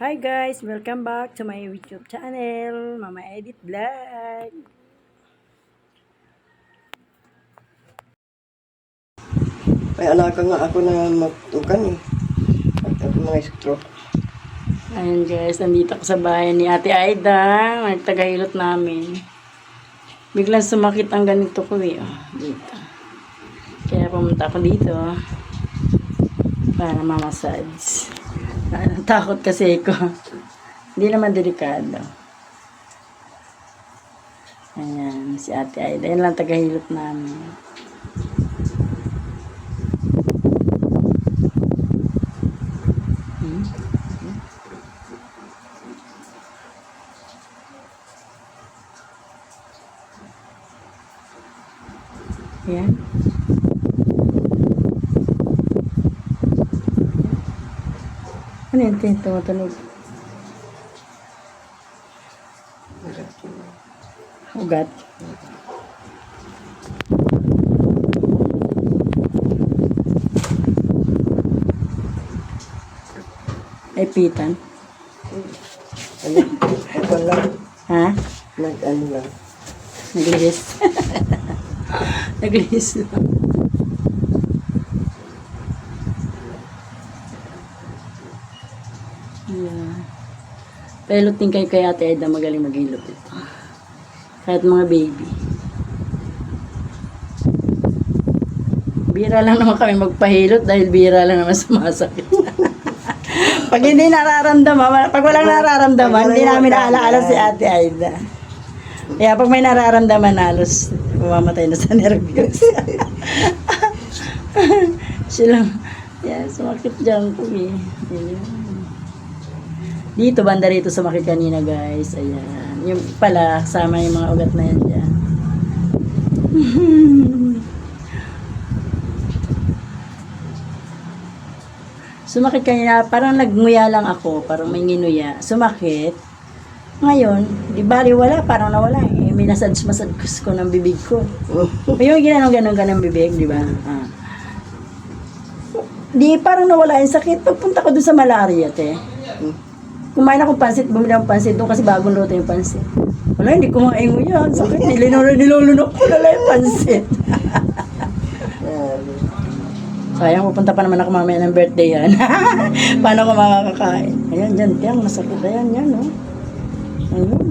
Hi guys! Welcome back to my YouTube channel, Mama Edit Vlog. Ay, alaga nga ako na matukan eh. At ako mga stroke. Ayun guys, nandito ako sa bahay ni Ate Aida. Nagtagahilot namin. Biglang sumakit ang ganito ko eh. Oh, dito. Kaya pumunta ako dito. Para mamassage. Ah, Takot kasi ko. Hindi naman delikado. Ayan, si Ate Aida. Yan lang tagahilot namin. Hmm? Ayan. Ano yun? Tin- Tumutunog. Ugat. Ay, pitan. Ano? Ito lang. Ha? Nag, ano lang. Naglihis. Naglihis lang. Peloting kayo kay Ate Edna magaling maghilot ito. Kahit mga baby. Bira lang naman kami magpahilot dahil bira lang naman sumasakit. pag hindi nararamdaman, pag walang nararamdaman, hindi namin naalaala si Ate Aida. Kaya pag may nararamdaman, halos mamamatay na sa nervyos. Sila, yeah, sumakit dyan ko eh. Dito, banda rito sumakit kanina guys. Ayan. Yung pala, kasama yung mga ugat na yan dyan. Sumakit kanina, parang nagnguya lang ako, parang may nginuya. Sumakit. Ngayon, di bali wala, parang nawala eh. May nasadж-masadkus ko ng bibig ko. Yung ginanong ganong ganong bibig, di ba? Ah. Di parang nawala yung sakit. Pagpunta ko doon sa malaria, te. Kumain ako pansit, bumili ako pansit doon kasi bagong luto yung pansit. Wala, hindi kumain mo yan. Sakit, nilunok, nilulunok ko na lang yung pansit. Sayang, pupunta pa naman ako mamaya ng birthday yan. Paano ko makakakain? Ayan, dyan, tiyang, masakit. Ayan, yan, oh. Ayun.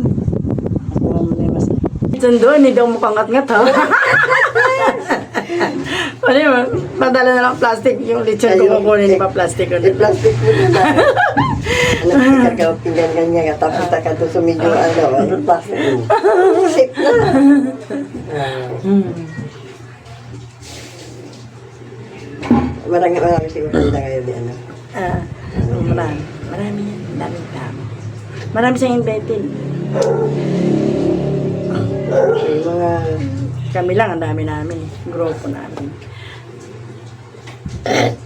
Ako na yung masakit. Sundo, hindi daw mukhang ngat-ngat, ha? Ano yun? Padala na lang plastic yung lechon ko kukunin, ba plastic ko plastic mo na. Alam ka ka, pinggan ganyan ka, tapos ka doon sa medyo ano, ano, plastic mo. Safe na. Ah, Hmm. Marami, marami siguro na di ano. Ah, marami. Marami yan. Maraming tao. Marami siyang invited. Yung mga, Kami lang, ang dami namin. Grupo namin.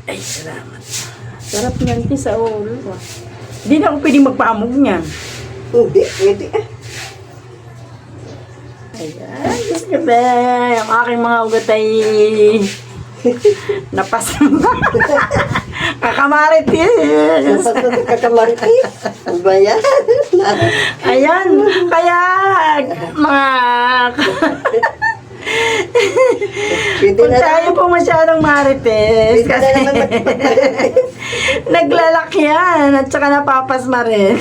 Ay, salamat. Sarap niyan, ti, sa ulo. Hindi na ako pwedeng magpaamog niyan. hindi, pwede ah. Ayan, Diyos ko be. Ang aking mga ugat ay napas. Kakamarit eh. Tapos na kakamaritis. Ano ba yan? Ayan, kaya mga kung tayo po masyadong marites kasi. Naglalakyan at saka napapasma rin.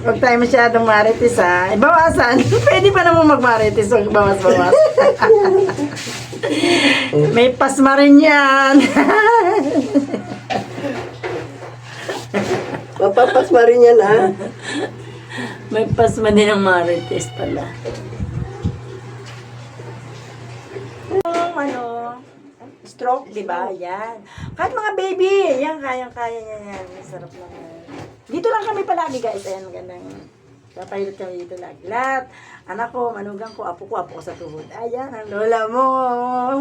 Huwag tayo masyadong marites ha. Ibawasan. Pwede pa naman magmarites. Huwag bawas-bawas. May pasma rin yan. Mapapasma rin yan ah. May pasma din ang marites pala. Yung ano, stroke, di ba? Yan. Kahit mga baby, yan, kayang-kaya niya yan. Masarap lang yan. Dito lang kami palagi, guys. Ayan, magandang Papahilot kami dito lagi. Lahat, anak ko, manugang ko, apo ko, apo ko sa tuhod. Ayan, ang lola mo,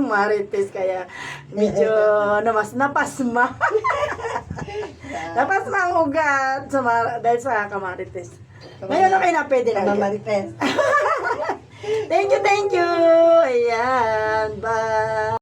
marites, kaya medyo namas, napasma. napasma ang ugat sa dahil sa kamarites. Ngayon, okay na, pwede na. ulit. Thank you, thank you. Ayan, bye.